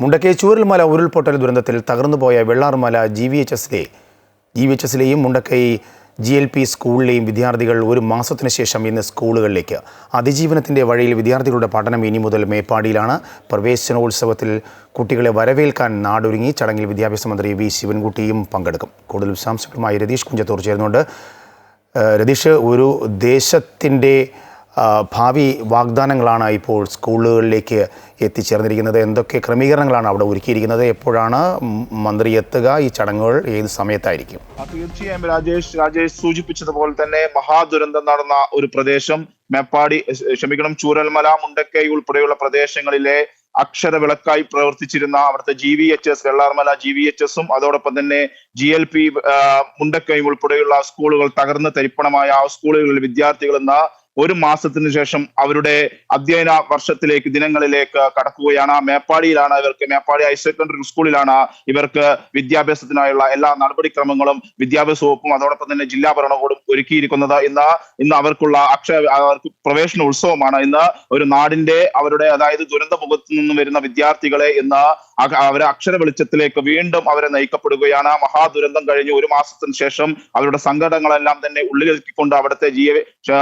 മുണ്ടക്കൈ ചൂരൽമല ഉരുൾപൊട്ടൽ ദുരന്തത്തിൽ തകർന്നുപോയ വെള്ളാർമല ജി വി എച്ച് എസിലെ ജി വി എച്ച് എസിലെയും മുണ്ടക്കൈ ജി എൽ പി സ്കൂളിലെയും വിദ്യാർത്ഥികൾ ഒരു മാസത്തിന് ശേഷം ഇന്ന് സ്കൂളുകളിലേക്ക്. അതിജീവനത്തിന്റെ വഴിയിൽ വിദ്യാർത്ഥികളുടെ പഠനം ഇനി മുതൽ മേപ്പാടിയിലാണ്. പ്രവേശനോത്സവത്തിൽ കുട്ടികളെ വരവേൽക്കാൻ നാടൊരുങ്ങി. ചടങ്ങിൽ വിദ്യാഭ്യാസ മന്ത്രി വി ശിവൻകുട്ടിയും പങ്കെടുക്കും. കൂടുതൽ വിശദാംശങ്ങളുമായി രതീഷ് കുഞ്ചത്തൂർ ചേരുന്നുണ്ട്. രതീഷ് ഒരു ദേശത്തിന്റെ ഭാവി വാഗ്ദാനങ്ങളാണ് ഇപ്പോൾ സ്കൂളുകളിലേക്ക് എത്തിച്ചേർന്നിരിക്കുന്നത്. എന്തൊക്കെ ക്രമീകരണങ്ങളാണ് അവിടെ ഒരുക്കിയിരിക്കുന്നത്? എപ്പോഴാണ് മന്ത്രി എത്തുക? ഈ ചടങ്ങുകൾ ഏത് സമയത്തായിരിക്കും? തീർച്ചയായും രാജേഷ് രാജേഷ് സൂചിപ്പിച്ചതുപോലെ തന്നെ മഹാദുരന്തം നടന്ന ഒരു പ്രദേശം. മേപ്പാടി ക്ഷമിക്കണം ചൂരൽമല മുണ്ടക്കൈ ഉൾപ്പെടെയുള്ള പ്രദേശങ്ങളിലെ അക്ഷര വിളക്കായി പ്രവർത്തിച്ചിരുന്ന അവിടുത്തെ G V H S Vellarmala G V H എസും അതോടൊപ്പം തന്നെ ജി എൽ പി മുണ്ടക്കൈയും ഉൾപ്പെടെയുള്ള സ്കൂളുകൾ തകർന്ന് തരിപ്പണമായ ആ സ്കൂളുകളിൽ വിദ്യാർത്ഥികൾ ഇന്ന് ഒരു മാസത്തിന് ശേഷം അവരുടെ അധ്യയന വർഷത്തിലേക്ക് ദിനങ്ങളിലേക്ക് കടക്കുകയാണ്. മേപ്പാടിയിലാണ് ഇവർക്ക് മേപ്പാടി ഹയർ സെക്കൻഡറി സ്കൂളിലാണ് ഇവർക്ക് വിദ്യാഭ്യാസത്തിനായുള്ള എല്ലാ നടപടിക്രമങ്ങളും വിദ്യാഭ്യാസ വകുപ്പും അതോടൊപ്പം തന്നെ ജില്ലാ ഭരണകൂടം ഒരുക്കിയിരിക്കുന്നത്. ഇന്ന് ഇന്ന് അവർക്കുള്ള അക്ഷയ അവർക്ക് പ്രവേശന ഉത്സവമാണ്. ഇന്ന് ഒരു നാടിന്റെ അവരുടെ അതായത് ദുരന്ത മുഖത്ത് നിന്നും വരുന്ന വിദ്യാർത്ഥികളെ ഇന്ന് അവരെ അക്ഷര വെളിച്ചത്തിലേക്ക് വീണ്ടും അവരെ നയിക്കപ്പെടുകയാണ്. ആ മഹാദുരന്തം കഴിഞ്ഞ് ഒരു മാസത്തിന് ശേഷം അവരുടെ സങ്കടങ്ങളെല്ലാം തന്നെ ഉള്ളിലേക്കൊണ്ട് അവിടുത്തെ ജി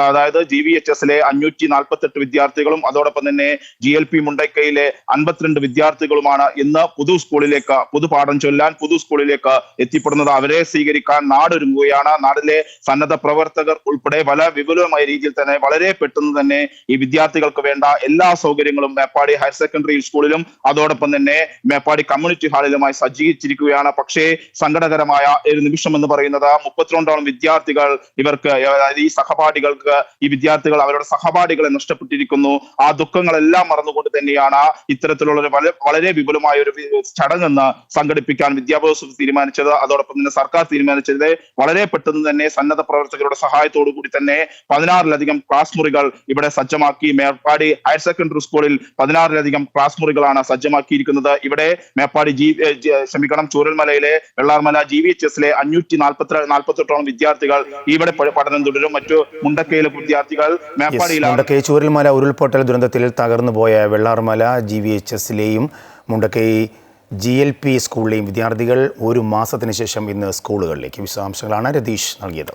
അതായത് ജി വി എച്ച് എസിലെ അഞ്ഞൂറ്റി നാൽപ്പത്തെട്ട് വിദ്യാർത്ഥികളും അതോടൊപ്പം തന്നെ ജി എൽ പി മുണ്ടക്കയിലെ അൻപത്തിരണ്ട് വിദ്യാർത്ഥികളുമാണ് ഇന്ന് പുതു സ്കൂളിലേക്ക് പുതുപാഠം ചൊല്ലാൻ പുതു സ്കൂളിലേക്ക് എത്തിപ്പെടുന്നത്. അവരെ സ്വീകരിക്കാൻ നാടൊരുങ്ങുകയാണ്. നാടിലെ സന്നദ്ധ പ്രവർത്തകർ ഉൾപ്പെടെ വളരെ വിപുലമായ രീതിയിൽ തന്നെ വളരെ പെട്ടെന്ന് തന്നെ ഈ വിദ്യാർത്ഥികൾക്ക് വേണ്ട എല്ലാ സൗകര്യങ്ങളും മേപ്പാടി ഹയർ സെക്കൻഡറി സ്കൂളിലും അതോടൊപ്പം തന്നെ മേപ്പാടി കമ്മ്യൂണിറ്റി ഹാളിലുമായി സജ്ജീകരിച്ചിരിക്കുകയാണ്. പക്ഷേ സങ്കടകരമായ ഒരു നിമിഷം എന്ന് പറയുന്നത് മുപ്പത്തിരണ്ടോളം വിദ്യാർത്ഥികൾ ഇവർക്ക് അതായത് ഈ സഹപാഠികൾക്ക് ഈ വിദ്യാർത്ഥികൾ അവരുടെ സഹപാഠികളെ നഷ്ടപ്പെട്ടിരിക്കുന്നു. ആ ദുഃഖങ്ങളെല്ലാം മറന്നുകൊണ്ട് തന്നെയാണ് ഇത്തരത്തിലുള്ള ഒരു വളരെ വിപുലമായ ഒരു ചടങ്ങെന്ന് സംഘടിപ്പിക്കാൻ വിദ്യാഭ്യാസ തീരുമാനിച്ചത്. അതോടൊപ്പം തന്നെ സർക്കാർ തീരുമാനിച്ചത് വളരെ പെട്ടെന്ന് തന്നെ സന്നദ്ധ പ്രവർത്തകരുടെ സഹായത്തോടു കൂടി തന്നെ പതിനാറിലധികം ക്ലാസ് മുറികൾ ഇവിടെ സജ്ജമാക്കി. മേപ്പാടി ഹയർ സെക്കൻഡറി സ്കൂളിൽ പതിനാറിലധികം ക്ലാസ് മുറികളാണ് സജ്ജമാക്കിയിരിക്കുന്നത്. ഇവിടെ മേപ്പാടി ജി ക്ഷമിക്കണം ചൂരൽമലയിലെ വെള്ളാർമല ജി വി എച്ച് എസിലെ അഞ്ഞൂറ്റി നാൽപ്പത്തി നാൽപ്പത്തെട്ടോളം വിദ്യാർത്ഥികൾ ഇവിടെ പഠനം തുടരും. മറ്റു മുണ്ടക്കയിലെ വിദ്യാർത്ഥികൾ മേപ്പാടിയിലാണ്. മുണ്ടക്കൈ ചൂരൽമല ഉരുൾപൊട്ടൽ ദുരന്തത്തിൽ തകർന്നുപോയ വെള്ളാർമല ജി വി എച്ച് എസിലെയും മുണ്ടക്കൈ ജി എൽ പി സ്കൂളിലെയും വിദ്യാർത്ഥികൾ ഒരു മാസത്തിന് ശേഷം ഇന്ന് സ്കൂളുകളിലേക്ക് വിശദാംശങ്ങളാണ് രതീഷ് നൽകിയത്.